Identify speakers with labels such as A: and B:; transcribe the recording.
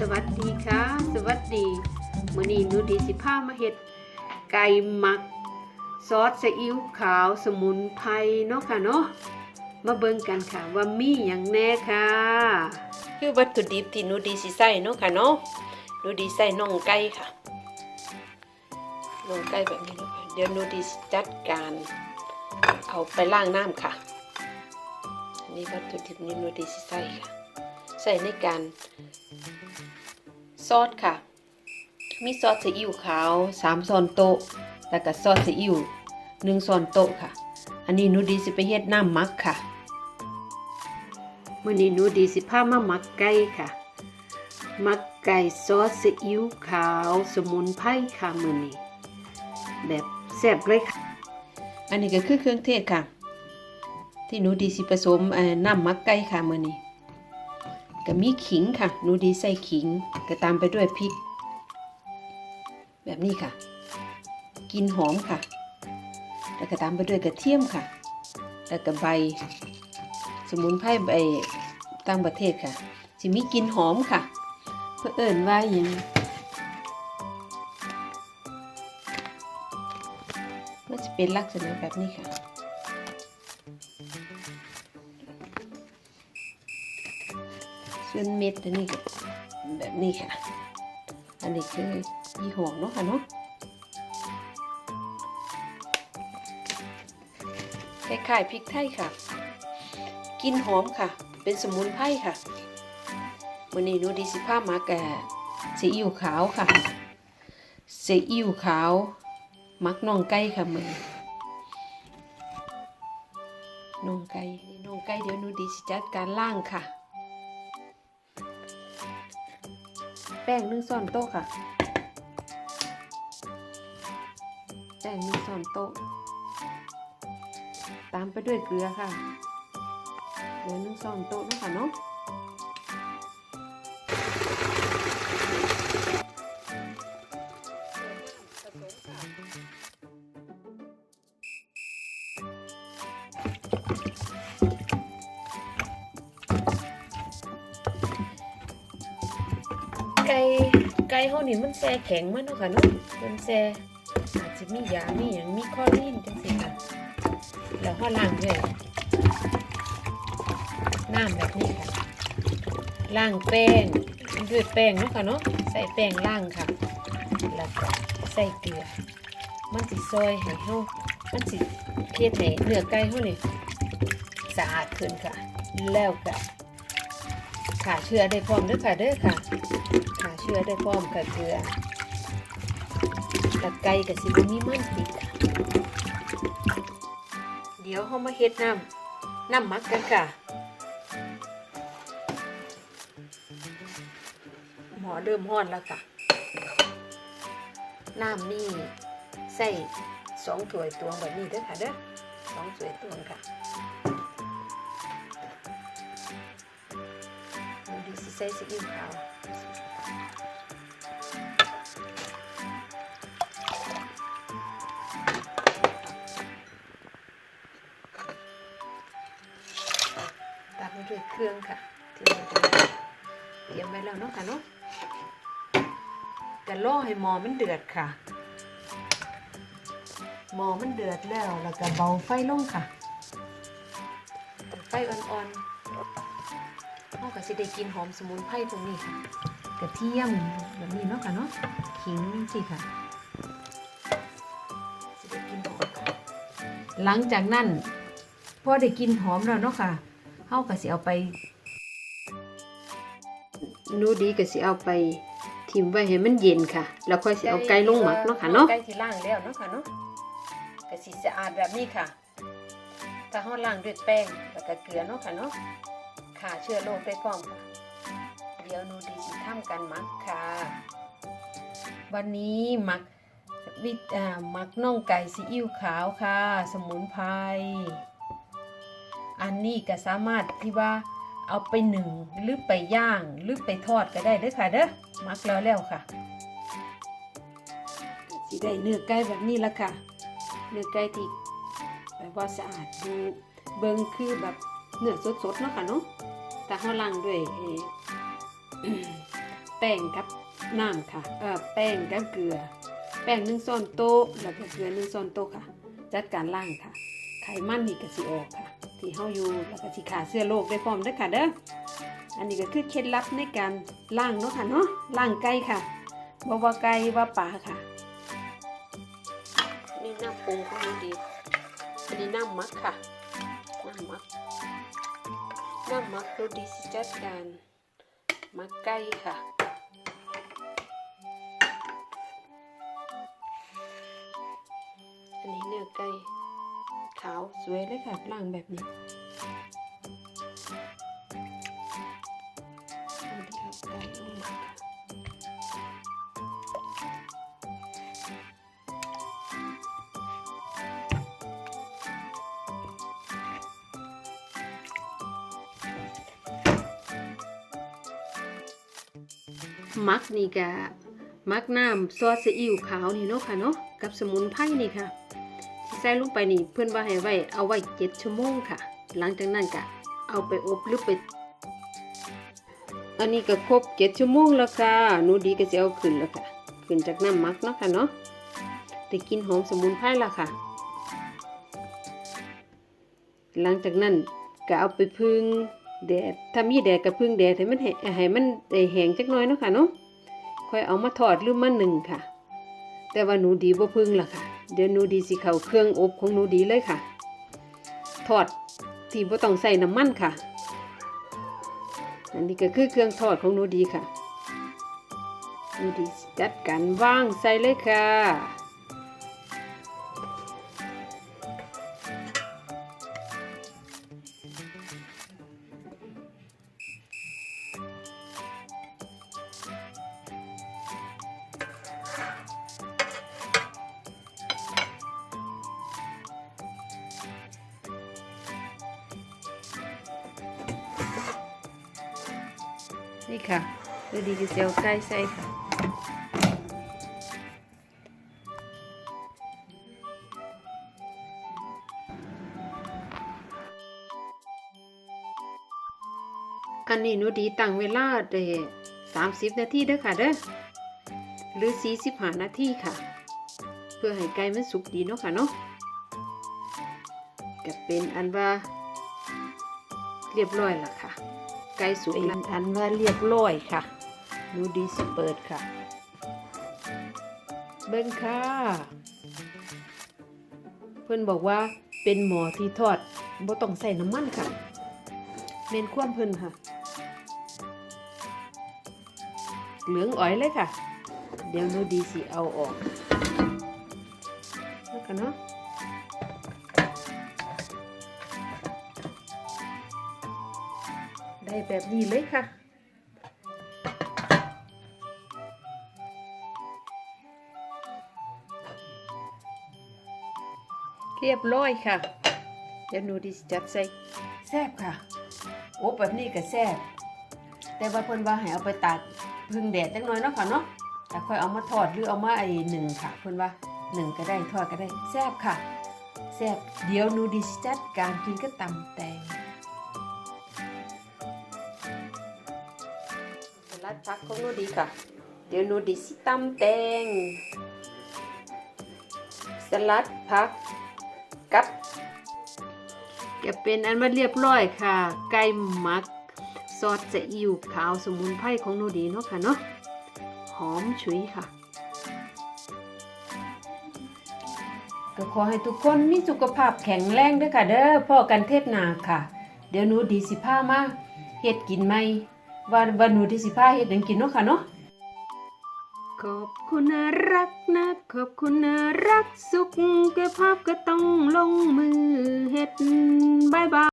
A: สวัสดีค่ะ สวัสดีมื้อนี้หนูดีสิพามาเฮ็ดไก่หมัก ซอสซีอิ๊วขาวสมุนไพรเนาะค่ะเนาะมาเบิ่งกันค่ะว่ามีหยังแน่ค่ะ
B: คือวัตถุดิบที่หนูดีสิใส่เนาะค่ะเนาะหนูดีใส่น่องไก่ค่ะน่องไก่แบบนี้เนาะค่ะเดี๋ยวหนูดีจัดการเอาไปล้างน้ำค่ะ นี่วัตถุดิบนี้หนูดีสิใส่ค่ะ ส่ในการซอสค่ะ มีซอสซีอิ๊วขาว3ช้อนโต๊ะ แล้วก็ซอสซีอิ๊ว1ช้อนโต๊ะค่ะ อันนี้นูดีสิไปเฮ็ดน้ำมักค่ะ
A: มื้อนี้นูดีสิพามามักไก่ค่ะ มักไก่ซอสซีอิ๊วขาว สมุนไพรค่ะมื้อนี้แบบแซ่บเลยค่ะ
B: อันนี้ก็คือเครื่องเทศค่ะ ที่นูดีสิผสมน้ำมักไก่ค่ะมื้อนี้ ก็มีขิงค่ะนูดีใส่ขิงก็ตามไปด้วยพริก แบบนี้ค่ะ กินหอมค่ะ แล้วก็ตามไปด้วยกระเทียมค่ะ แล้วก็ใบ สมุนไพรใบต่างประเทศค่ะสิมีกินหอมค่ะ เพื่อเอิ่นว่ายังมันจะเป็นลักษณะแบบนี้ค่ะ ส่วนเม็ดอันนี้แบบนี้ค่ะ อันนี้คือยี่ห้อเนาะค่ะเนาะคล้ายๆพริกไทยค่ะ กินหอมค่ะ เป็นสมุนไพรค่ะวันนี้นูดีสิผ้ามาแก่ซีอิ๊วขาวค่ะซีอิ๊วขาว มักน่องไก่ค่ะมือน่องไก่นี่องไก่เดี๋ยวนูดีสิจัดการล่างค่ะ แป้งหนึ่งช้อนโต๊ะค่ะ แป้งหนึ่งช้อนโต๊ะ ตามไปด้วยเกลือค่ะ เกลือหนึ่งช้อนโต๊ะนะคะเนาะ ไก่ไก่เฮานี่มันแซ่แข็งมันเนาะค่ะเนาะมันแซ่อาจจะมียามีหยังมีคอลีนจังซี่ค่ะแล้วเฮาล้างด้วยน้ำแบบนี้ค่ะล้างแป้งด้วยแป้งเนาะค่ะเนาะใส่แป้งล้างค่ะ แล้วก็ใส่เกลือ มันสิซอยให้เฮามันสิเฮ็ดให้เนื้อไก่เฮานี่สะอาดขึ้นค่ะ แล้วก็ขาเชื้อได้พร้อมเด้อค่ะเด้อค่ะ ชื้อได้พร้อมกับเกลือตะไก่กับสิบมีมันติดค่ะ เดี๋ยวเขามาเฮ็ดน้ำน้ำมักกันค่ะ หมอเริ่มห้อนแล้วค่ะ น้ำนี่ใส่สองถ้วยตวงแบบนี้เด้อค่ะเด้อสองถ้วยตวงค่ะ ใส่ซีอิ๊วขาวตามด้วยเครื่องค่ะที่เราเตรียมไว้แล้วเนาะค่ะเนาะกันล่อให้หมอมันเดือดค่ะ หมอมันเดือดแล้ว แล้วก็เบาไฟลงค่ะ ไฟอ่อนๆ เราก็สิได้กินหอมสมุนไพรตรงนี้ค่ะกระเทียมแบบนี้เนาะค่ะเนาะขิงสิค่ะสิได้กินหอมค่ะหลังจากนั้นพอได้กินหอมแล้วเนาะค่ะเฮาก็สิเอาไป
A: นูดีก็สิเอาไปทิมไว้ให้มันเย็นค่ะ แล้วค่อยสิเอาไก่ลงหมักเนาะค่ะเนาะ
B: ไก่ที่ล้างแล้วเนาะค่ะเนาะก็สิสะอาดแบบนี้ค่ะถ้าเฮาล้างด้วยแป้งแล้วก็เกลือเนาะค่ะเนาะ ฆ่าเชื้อโรคได้พร้อมค่ะ เดี๋ยวหนูดีสิทำกันมักค่ะ วันนี้มักวิตอ่ามักน่องไก่ซีอิ๊วขาวค่ะ สมุนไพร อันนี้ก็สามารถที่ว่าเอาไปหนึ่งหรือไปย่างหรือไปทอดก็ได้เด้อค่ะเด้อมักแล้วแล้วค่ะสิได้เนื้อไก่แบบนี้ละค่ะ เนื้อไก่ที่แบบว่าสะอาดดูเบิงคือแบบเนื้อสดๆเนาะค่ะเนาะ แต่เฮาล้างด้วยแป้งกับน้ำค่ะเออแป้งกับเกลือ แป้งหนึ่งช้อนโต๊ะแล้วก็เกลือหนึ่งช้อนโต๊ะค่ะ จัดการล่างค่ะ ไขมันนี่ก็สิออกค่ะ ที่เฮาอยู่แล้วก็สิขาเสื้อโรคได้พร้อมด้อค่ะเด้ออันนี้ก็คือเคล็ดลับในการล่างเนาะค่ะเนาะล่างไก่ค่ะบ่ว่าไก่ว่าปลาค่ะนี่น้ำปรุงของมันดีอันนี้น้ำมักค่ะน้ำมัก น้ำมักเราดีสิจัดการมักไก่ค่ะอันนี้เนื้อไก่ขาวสวยเลยค่ะล่างแบบนี้ มักนี่กะมักน้ำซอสซีอิ๊วขาวนี่เนาะค่ะเนาะกับสมุนไพรนี่ค่ะที่ใส่ลงไปนี่เพื่อนว่าให้ไว้เอาไว้เจ็ดชั่วโมงค่ะ หลังจากนั้นก็เอาไปอบหรือไป อันนี้ก็ครบเจ็ดชั่วโมงแล้วค่ะหนูดีก็จะเอาขึ้นแล้วค่ะขึ้นจากน้ำมักเนาะค่ะเนาะได้กลินหอมสมุนไพรล้วค่ะ หลังจากนั้นก็เอาไปพึ่ง แดดถ้ามีแดดก็พึ่งแดดให้มันแห้ให้มันแห้งจักน่อยเนาะค่ะเนาะค่อยเอามาทอดหรือมาหนึ่งค่ะ แต่ว่าหนูดีบ่พึ่งล่ะค่ะ เดี๋ยวหนูดีสิเข้าเครื่องอบของหนูดีเลยค่ะ ทอดที่บ่ต้องใส่น้ำมันค่ะ อันนี้ก็คือเครื่องทอดของหนูดีค่ะหนูดีจัดการว่างใส่เลยค่ะ นี่ค่ะหนูดีก็จะเอาไก่ใส่ค่ะอันนี้หนูดีตั้งเวลาได้30นาทีเด้อค่ะเด้อหรือ45นาทีค่ะ เพื่อให้ไก่มันสุกดีเนาะค่ะเนาะก็เป็นอันว่าเรียบร้อยละค่ะ ไก่สุกแล้วอันว่าเรียบร้อยค่ะหนูดีสิเปิดค่ะ เบิ้งค่ะ เพื่อนบอกว่าเป็นหมอที่ทอดบ่ต้องใส่น้ำมันค่ะเมนความเพิ่นค่ะ เหลืองอ๋อยเลยค่ะ เดี๋ยวหนูดีสิเอาออกแล้วกันเนาะ ได้แบบนี้เลยค่ะเรียบร้อยค่ะ เดี๋ยวหนูดิจัดใส่แซบค่ะ โอ้แบบนี้ก็แซบแต่ว่าเพิ่นว่าให้เอาไปตากพึ่งแดดจักหน่อยเนาะค่ะเนาะแต่ค่อยเอามาทอดหรือเอามาไอ้หนึ่งค่ะ เพิ่นว่าหนึ่งก็ได้ทอดก็ได้แซบค่ะแซบเดี๋ยวหนูดิจัดการกินก็ตำแตง สลัดผักของหนูดีค่ะ เดี๋ยวหนูดิสิตำแตง สลัดผักกับก็เป็นอันว่าเรียบร้อยค่ะ ไก่หมัก ซอสจะอิวขาวสมุนไพรของหนูดีเนาะค่ะเนาะหอมฉุยค่ะ ก็ขอให้ทุกคนมีสุขภาพแข็งแรงเด้วยค่ะเด้อพ่อกันเทศนาค่ะ เดี๋ยวหนูดีสิพามาเฮ็ดกินไหม ว่าว่าหนูที่สิพาเฮ็ดหยังกินเนาะค่ะเนาะ ขอบคุณนะรักนะ ขอบคุณนะรักสุขเก็บภาพก็ต้องลงมือเฮ็ดบายบาย